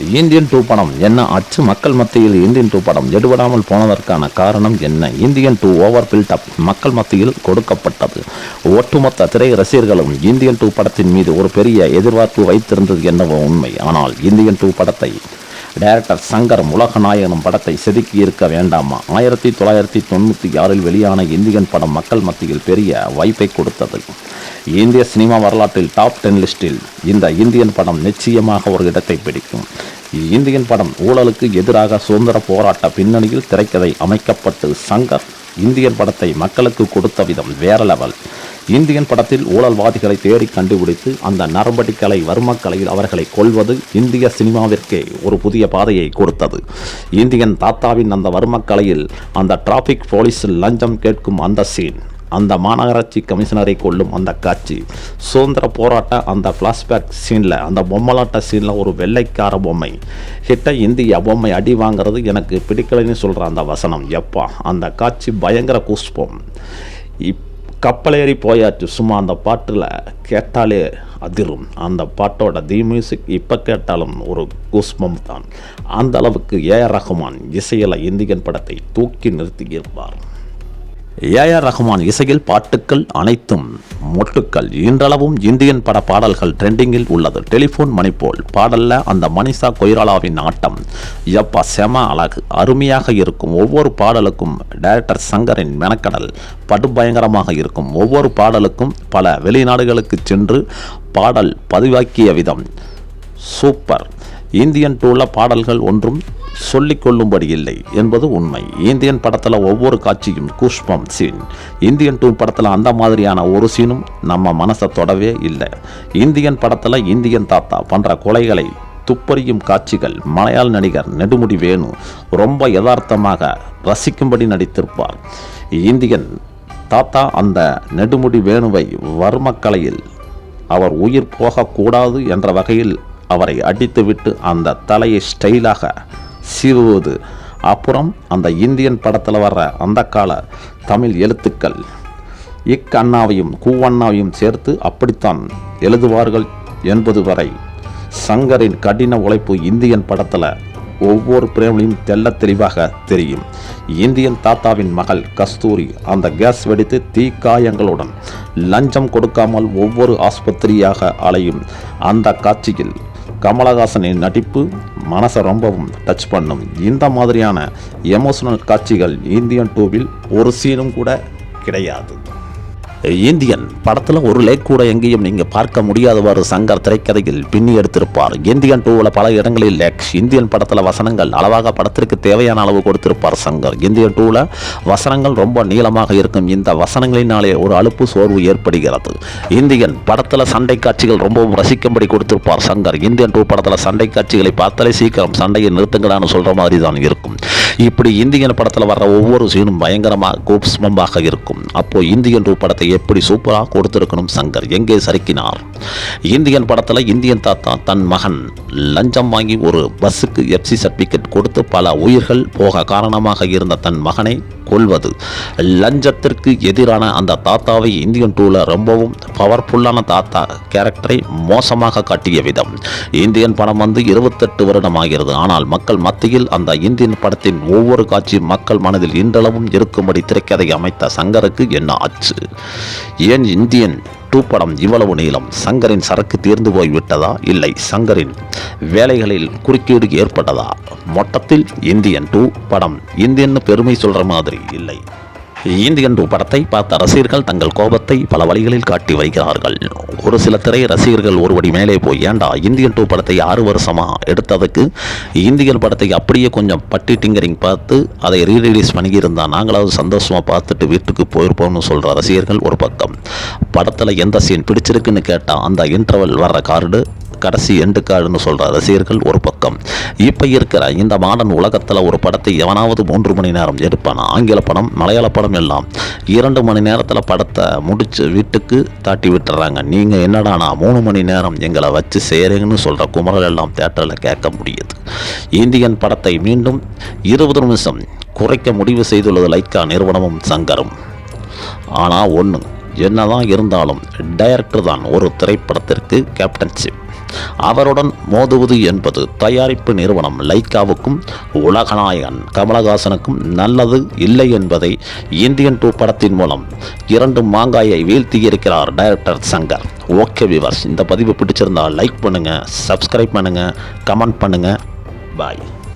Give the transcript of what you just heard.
Indian two படம் என்ன அச்சு மக்கள் மத்தியில் இந்தியன் டூ படம் எடுபடாமல் போனதற்கான காரணம் என்ன? இந்தியன் டூ ஓவர் பில்டப் மக்கள் மத்தியில் கொடுக்கப்பட்டது. ஒட்டுமொத்த திரை ரசிகர்களும் இந்தியன் டூ படத்தின் மீது ஒரு பெரிய எதிர்பார்ப்பு வைத்திருந்தது என்னவோ உண்மை. ஆனால் இந்தியன் டூ படத்தை டைரக்டர் சங்கர் உலகநாயகனும் படத்தை செதுக்கி இருக்க வேண்டாமா? ஆயிரத்தி தொள்ளாயிரத்தி தொண்ணூற்றி ஆறில் வெளியான இந்தியன் படம் மக்கள் மத்தியில் பெரிய வாய்ப்பை கொடுத்தது. இந்திய சினிமா வரலாற்றில் டாப் டென் லிஸ்டில் இந்த இந்தியன் படம் நிச்சயமாக ஒரு இடத்தை பிடிக்கும். இந்தியன் படம் ஊழலுக்கு எதிராக சுதந்திர போராட்ட பின்னணியில் திரைக்கதை அமைக்கப்பட்டு சங்கர் இந்தியன் படத்தை மக்களுக்கு கொடுத்த விதம் வேற லெவல் இந்தியன் படத்தில் ஊழல்வாதிகளை தேடி கண்டுபிடித்து அந்த நரம்படிக்கலை வர்மக்கலையில் அவர்களை கொல்வது இந்திய சினிமாவிற்கே ஒரு புதிய பாதையை கொடுத்தது. இந்தியன் தாத்தாவின் அந்த வர்மக்கலையில் அந்த டிராஃபிக் போலீஸில் லஞ்சம் கேட்கும் அந்த சீன் அந்த மாநகராட்சி கமிஷனரை கொள்ளும் அந்த காட்சி சுதந்திர போராட்ட அந்த ஃப்ளாஷ்பேக் சீனில் அந்த பொம்மலாட்ட சீனில் ஒரு வெள்ளைக்கார பொம்மை. கிட்ட இந்திய பொம்மை அடி வாங்குறது எனக்கு பிடிக்கலைன்னு சொல்கிற அந்த வசனம் எப்பா அந்த காட்சி பயங்கர குஷ்பம் இப் கப்பலேறி போயாச்சு. சும்மா அந்த பாட்டில் கேட்டாலே அதிரும். அந்த பாட்டோட தி மியூசிக் இப்போ கேட்டாலும் ஒரு குஸ்மம் தான். அந்த அளவுக்கு ஏஆர் ரஹ்மான் இசையில் இந்தியன் படத்தை தூக்கி நிறுத்தியிருப்பார் ஏஆர் ரஹ்மான் இசையில் பாட்டுக்கள் அனைத்தும் மொட்டுக்கள். இன்றளவும் இந்தியன் பட பாடல்கள் ட்ரெண்டிங்கில் உள்ளது. டெலிஃபோன் மணி போல் பாடல்ல அந்த மனிஷா கொய்ராலாவின் ஆட்டம். எப்பா செம அழகு. அருமையாக இருக்கும் ஒவ்வொரு பாடலுக்கும் டைரக்டர் சங்கரின் மெனக்கடல் படுபயங்கரமாக இருக்கும். ஒவ்வொரு பாடலுக்கும் பல வெளிநாடுகளுக்கு சென்று பாடல் பதிவாக்கிய விதம். சூப்பர். இந்தியன் டூவில் பாடல்கள் ஒன்றும் சொல்லிக் கொள்ளும்படி இல்லை என்பது உண்மை. இந்தியன் படத்தில் ஒவ்வொரு காட்சியும் குஷ்பம் சீன் இந்தியன் டூ படத்தில் அந்த மாதிரியான ஒரு சீனும் நம்ம மனசை தொடவே இல்லை. இந்தியன் படத்தில் இந்தியன் தாத்தா பண்ணுற கொலைகளை துப்பறியும் காட்சிகள் மலையாள நடிகர் நெடுமுடி வேணு ரொம்ப யதார்த்தமாக ரசிக்கும்படி நடித்திருப்பார். இந்தியன் தாத்தா அந்த நெடுமுடி வேணுவை வர்மக்கலையில் அவர் உயிர் போகக்கூடாது என்ற வகையில் அவரை அடித்துவிட்டு அந்த தலையை ஸ்டைலாக சீவுவது. அப்புறம் அந்த இந்தியன் படத்தில் வர்ற அந்த கால தமிழ் எழுத்துக்கள். இக் அண்ணாவையும் கூவண்ணாவையும் சேர்த்து அப்படித்தான் எழுதுவார்கள் என்பது வரை சங்கரின் கடின உழைப்பு இந்தியன் படத்தில் ஒவ்வொரு பிரேமலையும் தெல்ல தெளிவாக தெரியும். இந்தியன் தாத்தாவின் மகள் கஸ்தூரி அந்த கேஸ் வெடித்து தீக்காயங்களுடன் லஞ்சம் கொடுக்காமல் ஒவ்வொரு ஆஸ்பத்திரியாக அலையும் அந்த காட்சியில் கமலஹாசனின் நடிப்பு மனசை ரொம்பவும் டச் பண்ணும். இந்த மாதிரியான எமோஷனல் காட்சிகள் இந்தியன் டூவில் ஒரு சீனும் கூட கிடையாது. இந்தியன் படத்தில் ஒரு லேக் கூட எங்கேயும் நீங்கள் பார்க்க முடியாதவாறு சங்கர் திரைக்கதையில் பின்னி எடுத்திருப்பார். இந்தியன் டூவில் பல இடங்களில் லேக்ஸ் இந்தியன் படத்தில் வசனங்கள் அளவாக படத்திற்கு தேவையான அளவு கொடுத்திருப்பார் சங்கர். இந்தியன் டூவில் வசனங்கள் ரொம்ப நீளமாக இருக்கும். இந்த வசனங்களினாலே ஒரு அலுப்பு சோர்வு ஏற்படுகிறது. இந்தியன் படத்தில் சண்டை காட்சிகள் ரொம்பவும் ரசிக்கும்படி கொடுத்திருப்பார் சங்கர். இந்தியன் டூ படத்தில் சண்டை காட்சிகளை பார்த்தாலே சீக்கிரம் சண்டையை நிறுத்துங்கடான்னு சொல்கிற மாதிரி தான் இருக்கும். இப்படி இந்தியன் படத்தில் வர்ற ஒவ்வொரு சீனும் பயங்கரமாக கூப்ஸ்மமாக இருக்கும். அப்போ இந்தியன் டூ படத்தை எப்படி சூப்பராக கொடுத்திருக்கணும் சங்கர்? எங்கே சறுக்கினார்? இந்தியன் படத்தில் இந்தியன் தாத்தா தன் மகன் லஞ்சம் வாங்கி ஒரு பஸ்ஸுக்கு எஃப்சி சர்டிஃபிகேட் கொடுத்து பல உயிர்கள் போக காரணமாக இருந்த தன் மகனை கொள்வது லஞ்சத்திற்கு எதிரான அந்த தாத்தாவை இந்தியன் டூவில் ரொம்பவும் பவர்ஃபுல்லான தாத்தா கேரக்டரை மோசமாக காட்டிய விதம். இந்தியன் படம் வந்து இருபத்தெட்டு வருடம் ஆகிறது ஆனால் மக்கள் மத்தியில் அந்த இந்தியன் படத்தின் ஒவ்வொரு காட்சியும் மக்கள் மனதில் இன்றளவும் இருக்கும்படி திரைக்கதை அமைத்த சங்கருக்கு என்ன ஆச்சு ஏன் இந்தியன் டூ படம் இவ்வளவு நீளம்? சங்கரின் சரக்கு தீர்ந்து போய்விட்டதா? இல்லை சங்கரின் வேலைகளில் குறுக்கீடு ஏற்பட்டதா? மொத்தத்தில் இந்தியன் டூ படம் இந்தியன்னு பெருமை சொல்கிற மாதிரி இல்லை. இந்தியன் டூ படத்தை பார்த்த ரசிகர்கள் தங்கள் கோபத்தை பல வழிகளில் காட்டி வருகிறார்கள் ஒரு சில திரை ரசிகர்கள் ஒருபடி மேலே போய் ஏண்டா இந்தியன் டூ படத்தை ஆறு வருஷமா எடுத்ததுக்கு? இந்தியன் படத்தை அப்படியே கொஞ்சம் பட்டி டிங்கரிங் பார்த்து அதை ரீரிலீஸ் பண்ணியிருந்தால் நாங்களாவது சந்தோஷமாக பார்த்துட்டு வீட்டுக்கு போயிருப்போம்னு சொல்கிற ரசிகர்கள் ஒரு பக்கம். படத்தில் எந்த சீன் பிடிச்சிருக்குன்னு கேட்டால் அந்த இன்டர்வல் வர்ற கார்டு கடைசி எண்டு கார்டுன்னு சொல்கிற ரசிகர்கள் ஒரு பக்கம். இப்போ இருக்கிற இந்த மாடன் உலகத்தில் ஒரு படத்தை எவனாவது மூன்று மணி நேரம் எடுப்பானா? ஆங்கில படம் மலையாள படம் எல்லாம். இரண்டு மணி நேரத்தில் படத்தை முடிச்சு வீட்டுக்கு தாட்டி விட்டுறாங்க. நீங்கள் என்னடானா மூணு மணி நேரம் எங்களை வச்சு செய்கிறீங்கன்னு சொல்கிற குமரல் எல்லாம் தேட்டரில் கேட்க முடியுது. இந்தியன் படத்தை மீண்டும் இருபது நிமிஷம் குறைக்க முடிவு செய்துள்ளது லைக்கா நிறுவனமும் சங்கரும். ஆனால் ஒன்று என்னதான் இருந்தாலும் டைரக்டர் தான் ஒரு திரைப்படத்திற்கு கேப்டன்ஷிப் அவருடன் மோதுவது என்பது தயாரிப்பு நிறுவனம் லைக்காவுக்கும் உலகநாயகன் கமலஹாசனுக்கும் நல்லது இல்லை என்பதை இந்தியன் டூ படத்தின் மூலம் இரண்டு மாங்காயை வீழ்த்தியிருக்கிறார் டைரக்டர் சங்கர் ஓகே விவர்ஸ் இந்த பதிவு பிடிச்சிருந்தால் லைக் பண்ணுங்கள் சப்ஸ்கிரைப் பண்ணுங்கள் கமெண்ட் பண்ணுங்கள் பாய்